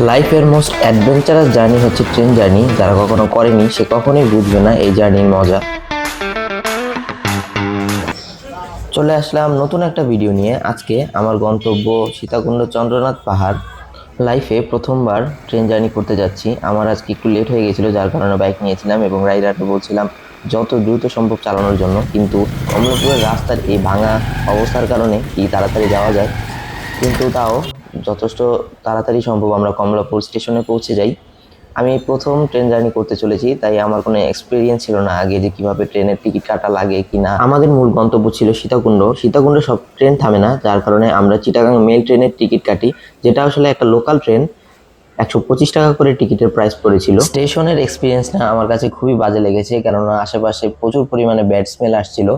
লাইফের most adventurous journey হচ্ছে train journey যারা কখনো করেনি, সে কখনোই বুঝবে না এই জার্নির মজা। চলে আসলাম নতুন একটা ভিডিও নিয়ে। আজকে আমার গন্তব্য সীতাকুণ্ড চন্দ্রনাথ পাহাড়। লাইফে প্রথমবার ট্রেন জার্নি করতে যাচ্ছি। আমার আজকে একটু লেট হয়ে গেছিল, যার কারণে বাইক নিয়েছিলাম এবং রাইডারকে বলছিলাম, যত দ্রুত সম্ভব চালানোর জন্য। কিন্তু কমলাপুরের রাস্তার এই ভাঙা অবস্থার কারণে কি তাড়াতাড়ি যাওয়া যায়? কিন্তু তাও যথেষ্ট তাড়াতাড়ি সম্ভব আমরা কমলাপুর স্টেশনে পৌঁছে যাই। আমি প্রথম ট্রেন জার্নি করতে চলেছি, তাই আমার কোনো এক্সপিরিয়েন্স ছিল না আগে যে কীভাবে ট্রেনের টিকিট কাটা লাগে কি না আমাদের মূল গন্তব্য ছিল সীতাকুণ্ড। সীতাকুণ্ডে সব ট্রেন থামে না, যার কারণে আমরা চিটাগাং মেল ট্রেনের টিকিট কাটি, যেটা আসলে একটা লোকাল ট্রেন একশো পঁচিশ টাকা করে টিকিটের প্রাইস পড়েছিল। স্টেশনের এক্সপিরিয়েন্সটা আমার কাছে খুবই বাজে লেগেছে, কেননা আশেপাশে প্রচুর পরিমাণে ব্যাড স্মেল আসছিল,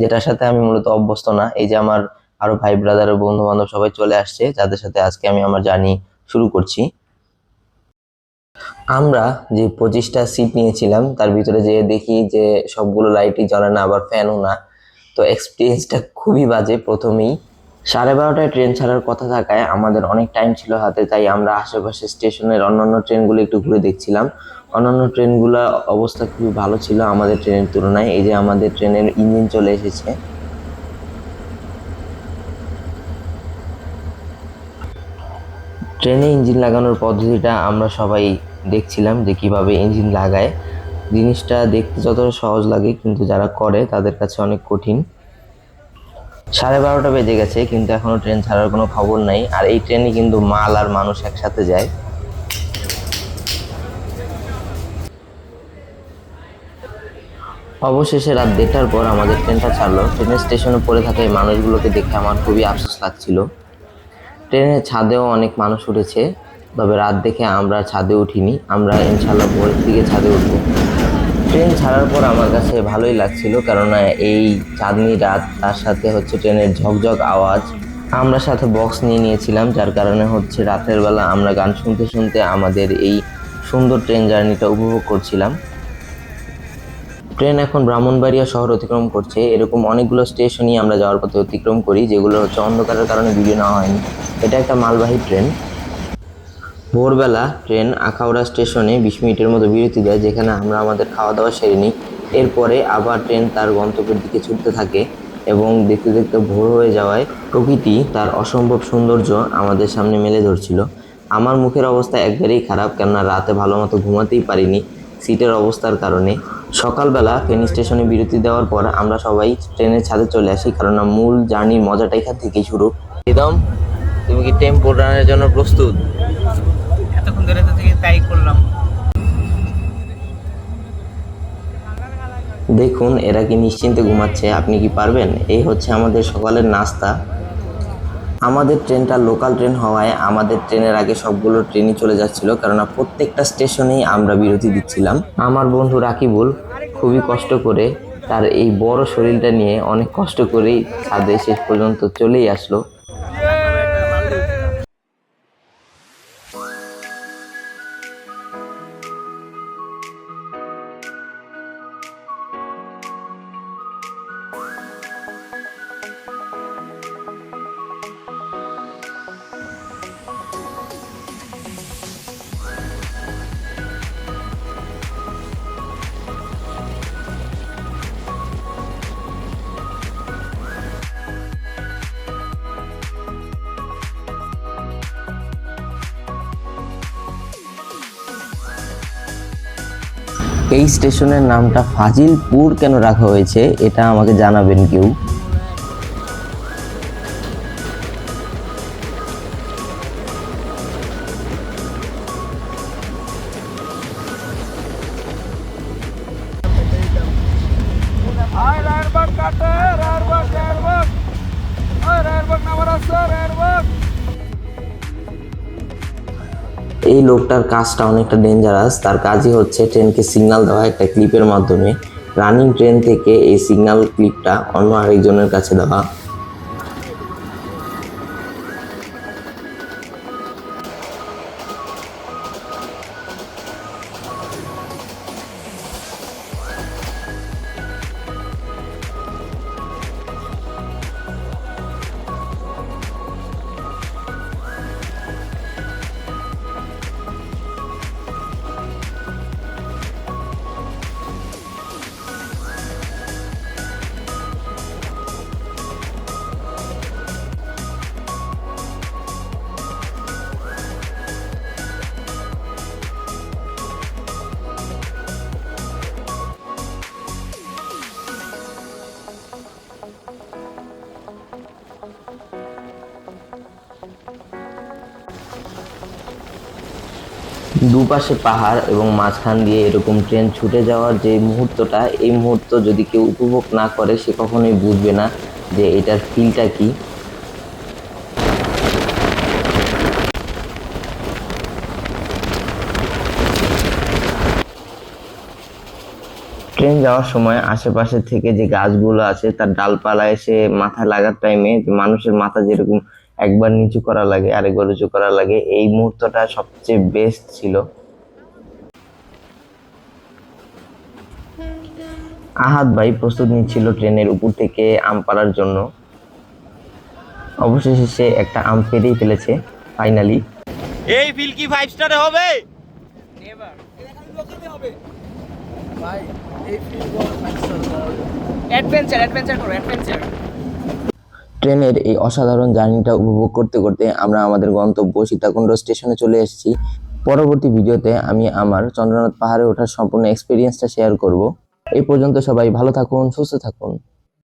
যেটার সাথে আমি মূলত অভ্যস্ত না। এই যে আমার আরও ভাই ব্রাদার বন্ধু বান্ধব সবাই চলে আসছে, যাদের সাথে আজকে আমি আমার জার্নি শুরু করছি। আমরা যে পঁচিশটা সিট নিয়েছিলাম, তার ভিতরে যেয়ে দেখি যে সবগুলো লাইটই জ্বলে না, আবার ফ্যানও না। তো এক্সপিরিয়েন্সটা খুবই বাজে প্রথমেই। সাড়ে বারোটায় ট্রেন ছাড়ার কথা থাকায় আমাদের অনেক টাইম ছিল হাতে, তাই আমরা আশেপাশে স্টেশনের অন্যান্য ট্রেনগুলো একটু ঘুরে দেখছিলাম। অন্যান্য ট্রেনগুলো অবস্থা খুবই ভালো ছিল আমাদের ট্রেনের তুলনায়। এই যে আমাদের ট্রেনের ইঞ্জিন চলে এসেছে। ট্রেনে ইঞ্জিন লাগানোর পদ্ধতিটা আমরা সবাই দেখছিলাম যে কীভাবে ইঞ্জিন লাগায়। জিনিসটা দেখতে যতটা সহজ লাগে, কিন্তু যারা করে তাদের কাছে অনেক কঠিন। সাড়ে বারোটা বেজে গেছে, কিন্তু এখনও ট্রেন ছাড়ার কোনো খবর নাই। আর এই ট্রেনে কিন্তু মাল আর মানুষ একসাথে যায়। অবশেষে রাত দেড়টার পর আমাদের ট্রেনটা ছাড়লো। ট্রেনের স্টেশনে পড়ে থাকা এই মানুষগুলোকে দেখে আমার খুবই আফসোস লাগছিল। ট্রেনের ছাদেও অনেক মানুষ উঠেছে। তবে রাত দেখে আমরা ছাদে উঠিনি। আমরা ইনশাল্লাহ ভোরের দিকে ছাদে উঠবো। ট্রেন ছাড়ার পর আমার কাছে ভালোই লাগছিল কেননা এই চাঁদনি রাত, তার সাথে হচ্ছে ট্রেনের ঝকঝক আওয়াজ। আমরা সাথে বক্স নিয়ে নিয়েছিলাম, যার কারণে হচ্ছে রাতের বেলা আমরা গান শুনতে শুনতে আমাদের এই সুন্দর ট্রেন জার্নিটা উপভোগ করছিলাম। ট্রেন এখন ব্রাহ্মণবাড়িয়া শহর অতিক্রম করছে। এরকম অনেকগুলো স্টেশনই আমরা যাওয়ার পথে অতিক্রম করি, যেগুলো হচ্ছে অন্ধকারের কারণে ভিডিও নেওয়া হয়নি। এটা একটা মালবাহী ট্রেন। ভোরবেলা ট্রেন আখাউড়া স্টেশনে বিশ মিনিটের মতো বিরতি দেয়, যেখানে আমরা আমাদের খাওয়া দাওয়া সেরে নিই। এরপরে আবার ট্রেন তার গন্তব্যের দিকে ছুটতে থাকে এবং দেখতে দেখতে ভোর হয়ে যাওয়ায় প্রকৃতি তার অসম্ভব সৌন্দর্য আমাদের সামনে মেলে ধরছিল। আমার মুখের অবস্থা একবারেই খারাপ, কেননা রাতে ভালো মতো ঘুমাতেই পারিনি। সিটের অবস্থার কারণে। সকালবেলা ফেনী স্টেশনে বিরতি দেওয়ার পর আমরা সবাই ট্রেনের ছাদে চলে আসি কারণ মূল জার্নির মজাটা এখান থেকেই শুরু। একদম তুমি কি টেম্পো রানের জন্য প্রস্তুত? এতক্ষণ ধরে তো থেকে তাই করলাম। দেখুন এরা কি নিশ্চিন্তে ঘুমাচ্ছে আপনি কি পারবেন? এই হচ্ছে আমাদের সকালের নাস্তা। আমাদের ট্রেনটা লোকাল ট্রেন হওয়ায় আমাদের ট্রেনের আগে সবগুলো ট্রেনই চলে যাচ্ছিল, কেননা প্রত্যেকটা স্টেশনেই আমরা বিরতি দিচ্ছিলাম। আমার বন্ধু রাকিবুল খুবই কষ্ট করে তার এই বড় শরীরটা নিয়ে অনেক কষ্ট করেই ছাদে শেষ পর্যন্ত চলেই আসলো। এই স্টেশনের নামটা ফাজিলপুর কেন রাখা হয়েছে, এটা আমাকে জানাবেন কেউ। হাই রায়ারবাগ কাটে রায়ারবাগ রায়ারবাগ। ওই রায়ারবাগ নামার এই লোকটার কাজটা অনেকটা ডেঞ্জারাস তার কাজই হচ্ছে ট্রেনকে সিগনাল দেওয়া একটা ক্লিপের মাধ্যমে। রানিং ট্রেন থেকে এই সিগনাল ক্লিপটা অন্য আরেকজনের কাছে দেওয়া। দুপাশে পাহাড় এবং মাঝখান দিয়ে এরকম ট্রেন ছুটে যাওয়ার যে মুহূর্তটা, এই মুহূর্ত যদি কেউ উপভোগ না করে, সে কখনোই বুঝবে না যে এটার ফিলটা কি। ট্রেন যাওয়ার সময় আশেপাশে থেকে যে গাছগুলো আছে, তার ডালপালা এসে মাথায় লাগার টাইমে মানুষের মাথা যেরকম একবার নিচু করা লাগে আরেকবার উঁচু করা লাগে। এই মুহূর্তটা সবচেয়ে বেস্ট ছিল। আহাদ ভাই প্রস্তুত নিচ্ছিল ট্রেনের উপর থেকে আম পাড়ার জন্য। অবশেষে সে একটা আম পেরেই ফেলেছে ফাইনালি এই ফিল কি ফাইভ স্টারে হবে? নেভার অ্যাডভেঞ্চার অ্যাডভেঞ্চার করো অ্যাডভেঞ্চার ট্রেনের এই অসাধারণ জার্নিটা উপভোগ করতে করতে আমরা আমাদের গন্তব্য সীতাকুণ্ড স্টেশনে চলে এসেছি। পরবর্তী ভিডিওতে আমি আমার চন্দ্রনাথ পাহাড়ে ওঠার সম্পূর্ণ এক্সপিরিয়েন্সটা শেয়ার করব। এই পর্যন্ত সবাই ভালো থাকুন, সুস্থ থাকুন।